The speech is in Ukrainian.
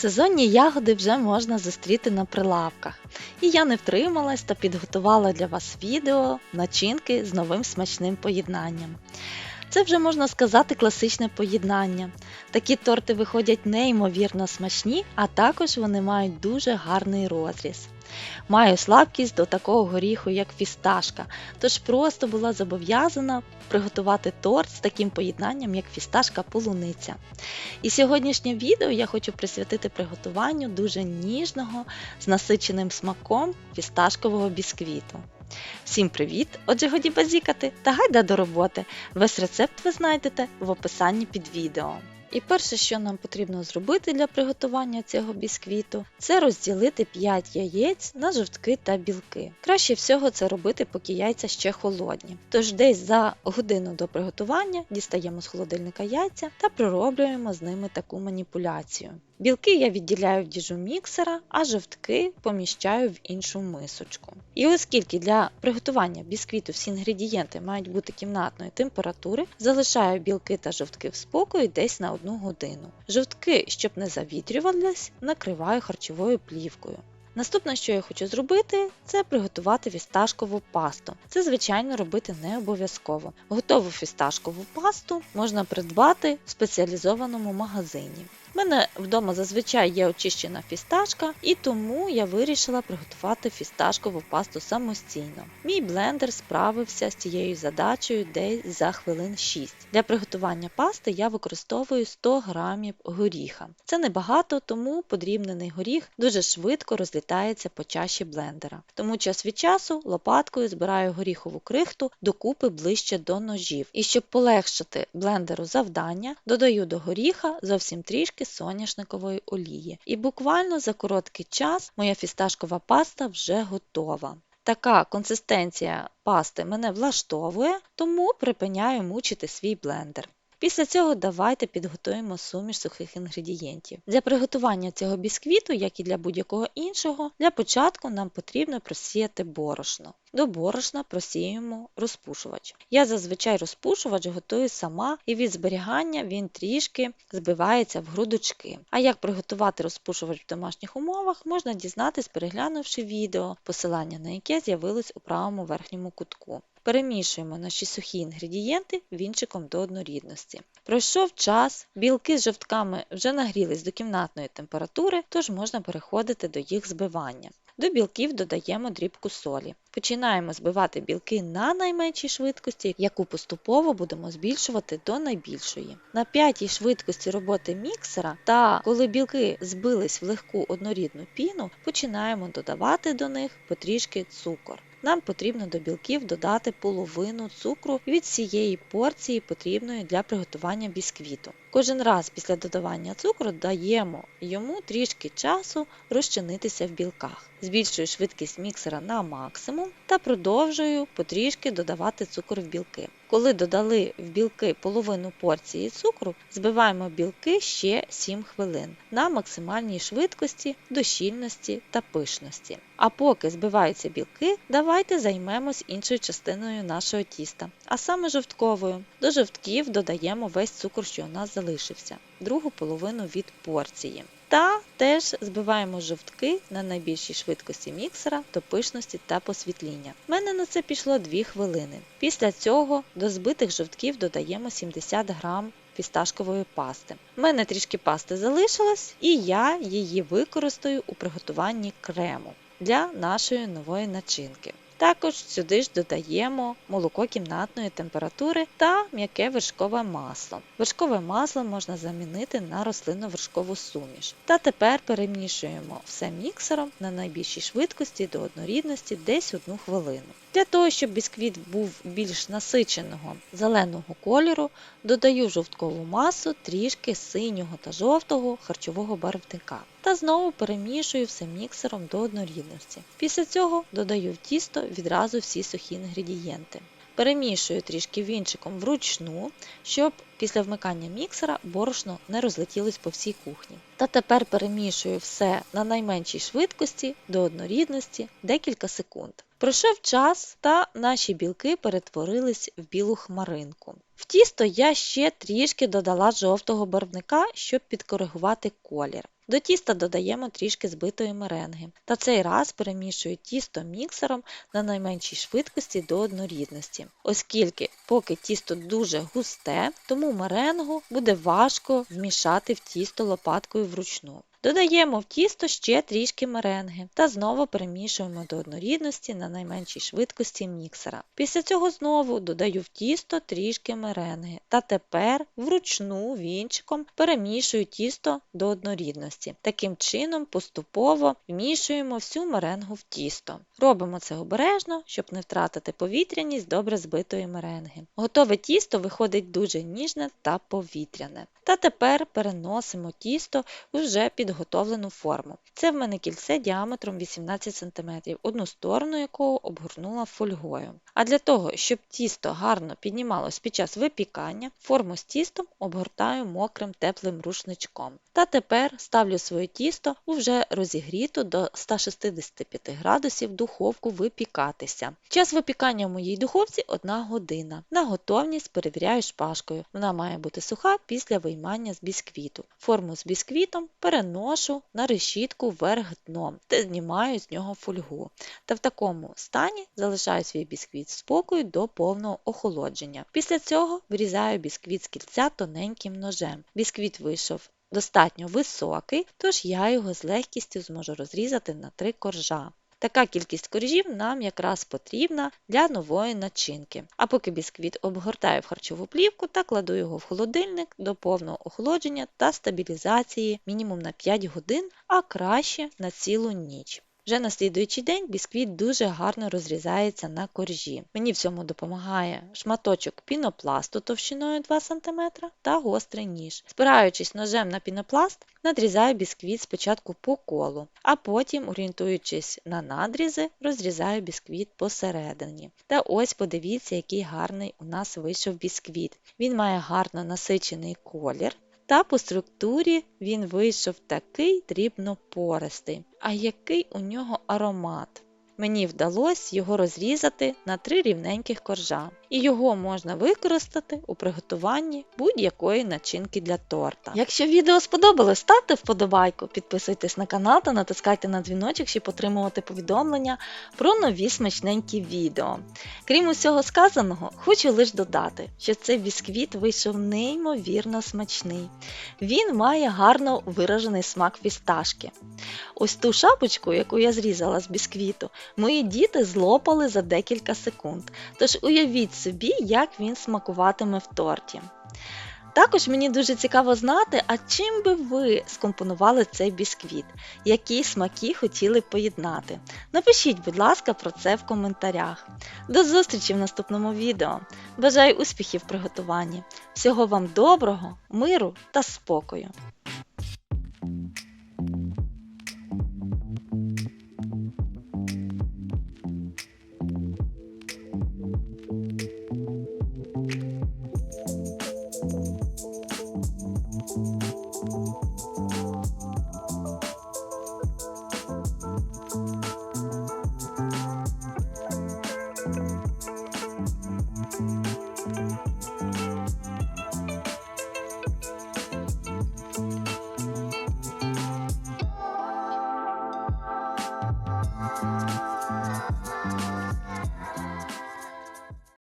Сезонні ягоди вже можна зустріти на прилавках. І я не втрималась та підготувала для вас відео начинки з новим смачним поєднанням. Це вже можна сказати класичне поєднання. Такі торти виходять неймовірно смачні, а також вони мають дуже гарний розріз. Маю слабкість до такого горіху, як фісташка, тож просто була зобов'язана приготувати торт з таким поєднанням, як фісташка полуниця. І сьогоднішнє відео я хочу присвятити приготуванню дуже ніжного з насиченим смаком фісташкового бісквіту. Всім привіт! Отже, годі базікати та гайда до роботи. Весь рецепт ви знайдете в описанні під відео. І перше, що нам потрібно зробити для приготування цього бісквіту, це розділити 5 яєць на жовтки та білки. Краще всього це робити, поки яйця ще холодні. Тож десь за годину до приготування дістаємо з холодильника яйця та пророблюємо з ними таку маніпуляцію. Білки я відділяю в діжу міксера, а жовтки поміщаю в іншу мисочку. І оскільки для приготування бісквіту всі інгредієнти мають бути кімнатної температури, залишаю білки та жовтки в спокої десь на одну годину. Жовтки, щоб не завітрювались, накриваю харчовою плівкою. Наступне, що я хочу зробити, це приготувати фісташкову пасту. Це, звичайно, робити не обов'язково. Готову фісташкову пасту можна придбати в спеціалізованому магазині. У мене вдома зазвичай є очищена фісташка, і тому я вирішила приготувати фісташкову пасту самостійно. Мій блендер справився з цією задачею десь за хвилин 6. Для приготування пасти я використовую 100 г горіха. Це небагато, тому подрібнений горіх дуже швидко розлітається по чаші блендера. Тому час від часу лопаткою збираю горіхову крихту докупи ближче до ножів. І щоб полегшити блендеру завдання, додаю до горіха зовсім трішки соняшникової олії. І буквально за короткий час моя фісташкова паста вже готова. Така консистенція пасти мене влаштовує, тому припиняю мучити свій блендер. Після цього давайте підготуємо суміш сухих інгредієнтів. Для приготування цього бісквіту, як і для будь-якого іншого, для початку нам потрібно просіяти борошно. До борошна просіємо розпушувач. Я зазвичай розпушувач готую сама, і від зберігання він трішки збивається в грудочки. А як приготувати розпушувач в домашніх умовах, можна дізнатись, переглянувши відео, посилання на яке з'явилось у правому верхньому кутку. Перемішуємо наші сухі інгредієнти вінчиком до однорідності. Пройшов час, білки з жовтками вже нагрілись до кімнатної температури, тож можна переходити до їх збивання. До білків додаємо дрібку солі. Починаємо збивати білки на найменшій швидкості, яку поступово будемо збільшувати до найбільшої. На п'ятій швидкості роботи міксера та коли білки збились в легку однорідну піну, починаємо додавати до них потрішки цукор. Нам потрібно до білків додати половину цукру від цієї порції, потрібної для приготування бісквіту. Кожен раз після додавання цукру даємо йому трішки часу розчинитися в білках. Збільшую швидкість міксера на максимум та продовжую потрішки додавати цукор в білки. Коли додали в білки половину порції цукру, збиваємо білки ще 7 хвилин на максимальній швидкості, до щільності та пишності. А поки збиваються білки, давайте займемось іншою частиною нашого тіста, а саме жовтковою. До жовтків додаємо весь цукор, що у нас залишився, другу половину від порції. Та теж збиваємо жовтки на найбільшій швидкості міксера до пишності та посвітління. У мене на це пішло 2 хвилини. Після цього до збитих жовтків додаємо 70 грам фісташкової пасти. У мене трішки пасти залишилось, і я її використаю у приготуванні крему для нашої нової начинки. Також сюди ж додаємо молоко кімнатної температури та м'яке вершкове масло. Вершкове масло можна замінити на рослинно-вершкову суміш. Та тепер перемішуємо все міксером на найбільшій швидкості до однорідності десь одну хвилину. Для того, щоб бісквіт був більш насиченого зеленого кольору, додаю жовткову масу трішки синього та жовтого харчового барвника. Та знову перемішую все міксером до однорідності. Після цього додаю в тісто відразу всі сухі інгредієнти. Перемішую трішки вінчиком вручну, щоб після вмикання міксера борошно не розлетілось по всій кухні. Та тепер перемішую все на найменшій швидкості до однорідності декілька секунд. Пройшов час, та наші білки перетворились в білу хмаринку. В тісто я ще трішки додала жовтого барвника, щоб підкоригувати колір. До тіста додаємо трішки збитої меренги. Та цей раз перемішую тісто міксером на найменшій швидкості до однорідності, оскільки поки тісто дуже густе, тому меренгу буде важко вмішати в тісто лопаткою вручну. Додаємо в тісто ще трішки меренги та знову перемішуємо до однорідності на найменшій швидкості міксера. Після цього знову додаю в тісто трішки меренги та тепер вручну вінчиком перемішую тісто до однорідності. Таким чином поступово вмішуємо всю меренгу в тісто. Робимо це обережно, щоб не втратити повітряність добре збитої меренги. Готове тісто виходить дуже ніжне та повітряне. Та тепер переносимо тісто вже підготовлену форму. Це в мене кільце діаметром 18 см, одну сторону якого обгорнула фольгою. А для того, щоб тісто гарно піднімалось під час випікання, форму з тістом обгортаю мокрим теплим рушничком. Та тепер ставлю своє тісто у вже розігріту до 165 градусів духовку випікатися. Час випікання в моїй духовці 1 година. На готовність перевіряю шпажкою. Вона має бути суха після виймання з бісквіту. Форму з бісквітом переношу на решітку вверх дном та знімаю з нього фольгу. Та в такому стані залишаю свій бісквіт спокою до повного охолодження. Після цього вирізаю бісквіт з кільця тоненьким ножем. Бісквіт вийшов достатньо високий, тож я його з легкістю зможу розрізати на три коржа. Така кількість коржів нам якраз потрібна для нової начинки. А поки бісквіт обгортаю в харчову плівку та кладу його в холодильник до повного охолодження та стабілізації мінімум на 5 годин, а краще на цілу ніч. Вже на слідуючий день бісквіт дуже гарно розрізається на коржі. Мені в цьому допомагає шматочок пінопласту товщиною 2 см та гострий ніж. Спираючись ножем на пінопласт, надрізаю бісквіт спочатку по колу, а потім, орієнтуючись на надрізи, розрізаю бісквіт посередині. Та ось подивіться, який гарний у нас вийшов бісквіт. Він має гарно насичений колір. Та по структурі він вийшов такий дрібнопористий. А який у нього аромат! Мені вдалося його розрізати на три рівненьких коржа, і його можна використати у приготуванні будь-якої начинки для торта. Якщо відео сподобалось, ставте вподобайку, підписуйтесь на канал та натискайте на дзвіночок, щоб отримувати повідомлення про нові смачненькі відео. Крім усього сказаного, хочу лише додати, що цей бісквіт вийшов неймовірно смачний. Він має гарно виражений смак фісташки. Ось ту шапочку, яку я зрізала з бісквіту, мої діти злопали за декілька секунд. Тож уявіть собі, як він смакуватиме в торті. Також мені дуже цікаво знати, а чим би ви скомпонували цей бісквіт, які смаки хотіли поєднати. Напишіть, будь ласка, про це в коментарях. До зустрічі в наступному відео. Бажаю успіхів в приготуванні. Всього вам доброго, миру та спокою!